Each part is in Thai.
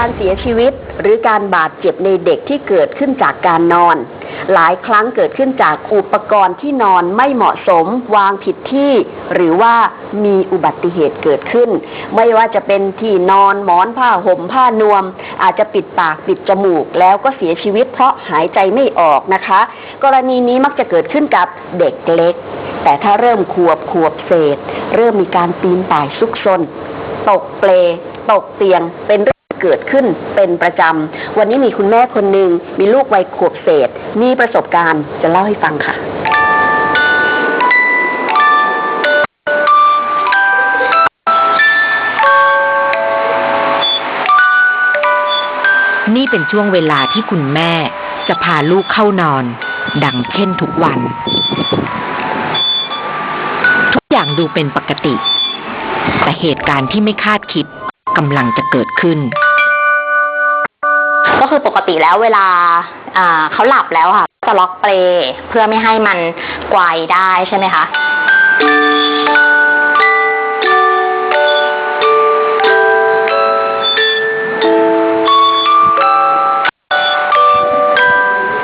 การเสียชีวิต หรือการบาดเจ็บในเด็กที่เกิดขึ้นจากการนอน หลายครั้งเกิดขึ้นจากอุปกรณ์ที่นอนไม่เหมาะสม วางผิดที่ หรือว่ามีอุบัติเหตุเกิดขึ้น ไม่ว่าจะเป็นที่นอนหมอนผ้าห่มผ้านวม อาจจะปิดปากปิดจมูก แล้วก็เสียชีวิตเพราะหายใจไม่ออกนะคะ กรณีนี้มักจะเกิดขึ้นกับเด็กเล็ก แต่ถ้าเริ่มขวบขวบเศษ เริ่มมีการปีนป่ายซุกซนตกเปลตกเตียงเป็น เกิดขึ้นเป็นประจำ วันนี้มีคุณแม่คนหนึ่งมีลูกวัยขวบเศษ มีประสบการณ์จะเล่าให้ฟังค่ะนี่เป็นช่วงเวลาที่คุณแม่จะพาลูกเข้านอน ดังเช่นทุกวัน ทุกอย่างดูเป็นปกติ แต่เหตุการณ์ที่ไม่คาดคิดกำลังจะเกิดขึ้น คือปกติแล้วเวลาเขาหลับแล้วค่ะ จะล็อกเปลเพื่อไม่ให้มันไกวได้ใช่ไหมคะ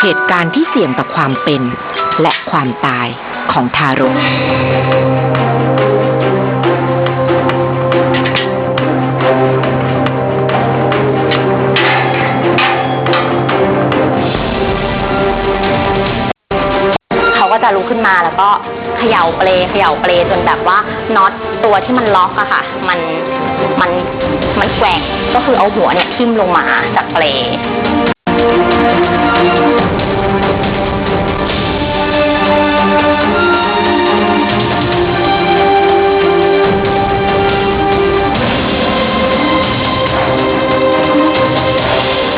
เหตุการณ์ที่เสี่ยงต่อความเป็นและความตายของทารก ขึ้นมาแล้วก็เขย่าเปลเขย่าเปลจนแบบว่าน็อตตัวที่มันล็อกอะค่ะ มันมันมันแกว่งก็คือเอาหัวเนี่ยทิ่มลงมาจากเปล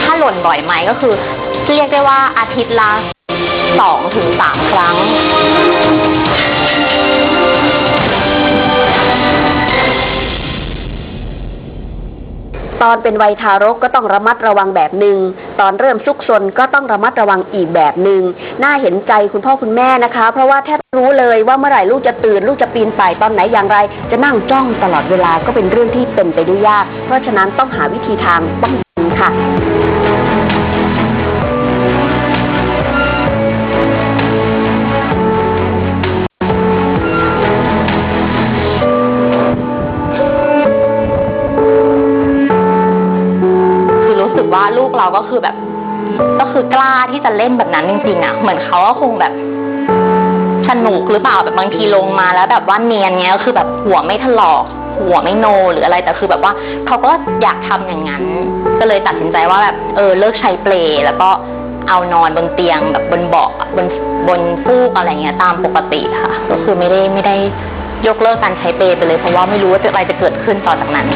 ถ้าหล่นบ่อยไหมก็คือเรียกได้ว่าอาทิตย์ละ สองถึงสามครั้ง ตอนเป็นวัยทารกก็ต้องระมัดระวังแบบหนึ่ง ตอนเริ่มซุกซนก็ต้องระมัดระวังอีกแบบหนึ่ง น่าเห็นใจคุณพ่อคุณแม่นะคะ เพราะว่าแทบรู้เลยว่าเมื่อไหร่ลูกจะตื่น ลูกจะปีนป่ายตอนไหนอย่างไร จะนั่งจ้องตลอดเวลาก็เป็นเรื่องที่เป็นไปได้ยาก เพราะฉะนั้นต้องหาวิธีทางป้องกันค่ะ ลูกเราก็คือแบบ ก็คือกล้าที่จะเล่นแบบนั้นจริงๆอะ เหมือนเขาก็คงแบบสนุกหรือเปล่าแบบบางทีลงมาแล้วแบบว่าเนียนเงี้ยก็คือแบบหัวไม่ถลอกหัวไม่โนหรืออะไรแต่คือแบบว่าเขาก็อยากทำอย่างนั้น ก็เลยตัดสินใจว่าแบบเออเลิกใช้เปลแล้วก็เอานอนบนเตียงแบบบนเบาะบนบนฟูกอะไรเงี้ยตามปกติค่ะ ก็คือไม่ได้ไม่ได้ยกเลิกการใช้เปลไปเลยเพราะว่าไม่รู้ว่าจะอะไรจะเกิดขึ้นต่อจากนั้น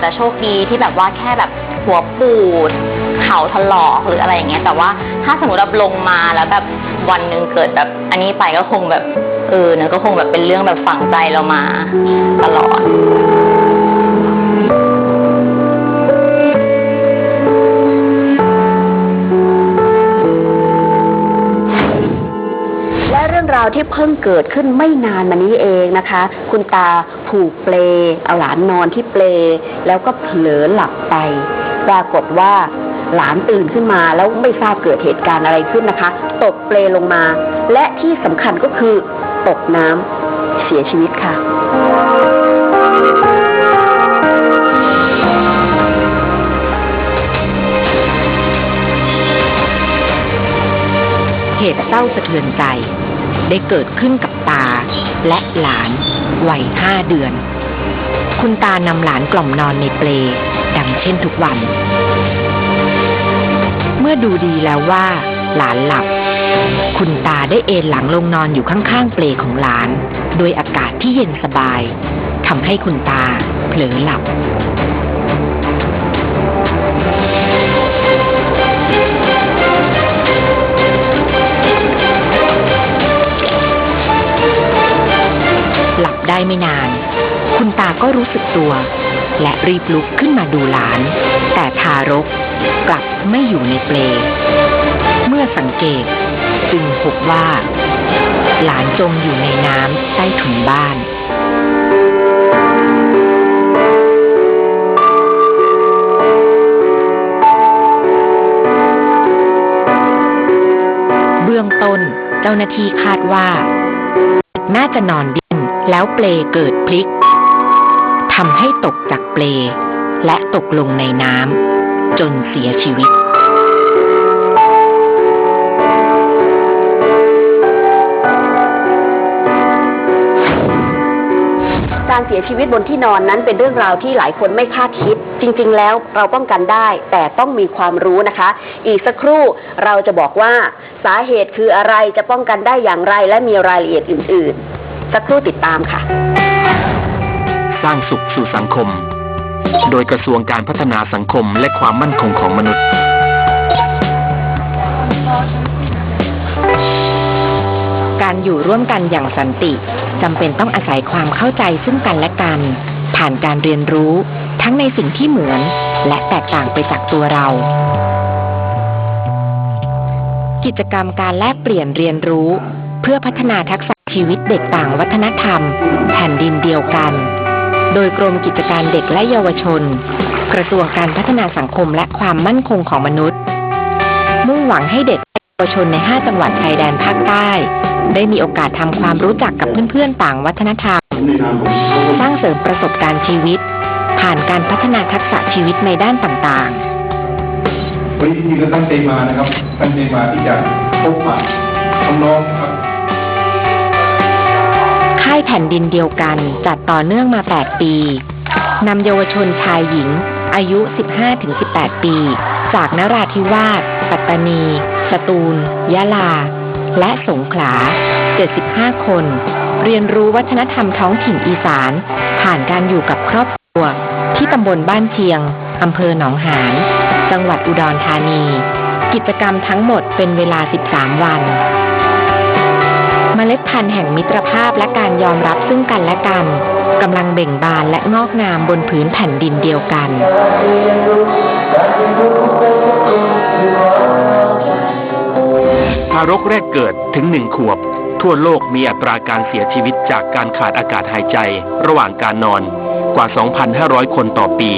จจะโชคดีที่แบบว่าแค่แบบหัวปูดเข่าถลอกหรืออะไรอย่างเงี้ย แต่ว่าถ้าสมมติเราลงมาแล้วแบบวันหนึ่งเกิดแบบ อันนี้ไปก็คงแบบเออเนี่ยก็คงแบบเป็นเรื่องแบบฝังใจเรามาตลอดาวที่เพิ่งเกิดขึ้นไม่นานมานี้เองนะคะ คุณตาผูกเปลเอาหลานนอนที่เปล แล้วก็เผลอหลับไป ปรากฏว่าหลานตื่นขึ้นมาแล้วไม่ทราบเกิดเหตุการณ์อะไรขึ้นนะคะ ตกเปลลงมา และที่สำคัญก็คือ ตกน้ำเสียชีวิตค่ะ เหตุเศร้าสะเทือนใจ ได้เกิดขึ้นกับตา และหลานวัยห้าเดือน คุณตานำหลานกล่อมนอนในเปล ดังเช่นทุกวัน เมื่อดูดีแล้วว่า หลานหลับ คุณตาได้เอนหลังลงนอนอยู่ข้างๆเปลของหลาน โดยอากาศที่เย็นสบายทำให้คุณตาเผลอหลับ รู้สึกตัว และรีบลุกขึ้นมาดูหลาน แต่ทารกกลับไม่อยู่ในเปล เมื่อสังเกตจึงพบว่า หลานจมอยู่ในน้ำใต้ถุนบ้านเบื้องต้นเจ้าหน้าที่คาดว่า น่าจะนอนดิ้นแล้วเปลเกิดพลิก ทำให้ตกจากเปล และตกลงในน้ำจนเสียชีวิต การเสียชีวิตบนที่นอนนั้นเป็นเรื่องราวที่หลายคนไม่คาดคิด จริง ๆ แล้วเราป้องกันได้ แต่ต้องมีความรู้นะคะ อีกสักครู่เราจะบอกว่าสาเหตุคืออะไรจะป้องกันได้อย่างไรและมีรายละเอียดอื่น ๆ สักครู่ติดตามค่ะ สร้างสุขสู่สังคม โดยกระทรวงการพัฒนาสังคมและความมั่นคงของมนุษย์ การอยู่ร่วมกันอย่างสันติจำเป็นต้องอาศัยความเข้าใจซึ่งกันและกัน ผ่านการเรียนรู้ทั้งในสิ่งที่เหมือน และแตกต่างไปจากตัวเรา กิจกรรมการแลกเปลี่ยนเรียนรู้ เพื่อพัฒนาทักษะชีวิตเด็กต่างวัฒนธรรม แผ่นดินเดียวกัน โดยกรมกิจการเด็กและเยาวชน กระทรวงการพัฒนาสังคมและความมั่นคงของมนุษย์ มุ่งหวังให้เด็กและเยาวชนใน 5 จังหวัดชายแดนภาคใต้ ได้มีโอกาสทำความรู้จักกับเพื่อนๆ ต่างวัฒนธรรม สร้างเสริมประสบการณ์ชีวิต ผ่านการพัฒนาทักษะชีวิตในด้านต่างๆวันนี้ที่เราตั้งใจมานะครับ ตั้งใจมาที่จะพบปะน้อง ค่ายแผ่นดินเดียวกัน จัดต่อเนื่องมา 8 ปีนำเยาวชนชายหญิง อายุ 15-18 ปี จากนราธิวาส ปัตตานี สตูล ยะลา และสงขลา 75 คน เรียนรู้วัฒนธรรมท้องถิ่นอีสาน ผ่านการอยู่กับครอบครัว ที่ตำบลบ้านเชียง อำเภอหนองหาน จังหวัดอุดรธานี กิจกรรมทั้งหมดเป็นเวลา 13 วัน มล็ดพันธุ์แห่งมิตรภาพและการยอมรับซึ่งกันและกันกำลังเบ่งบานและงอกงามบนผืนแผ่นดินเดียวกัน ทารกแรกเกิดถึงหนึ่งขวบ ทั่วโลกมีอัตราการเสียชีวิตจากการขาดอากาศหายใจ ระหว่างการนอนกว่า 2,500 คนต่อปี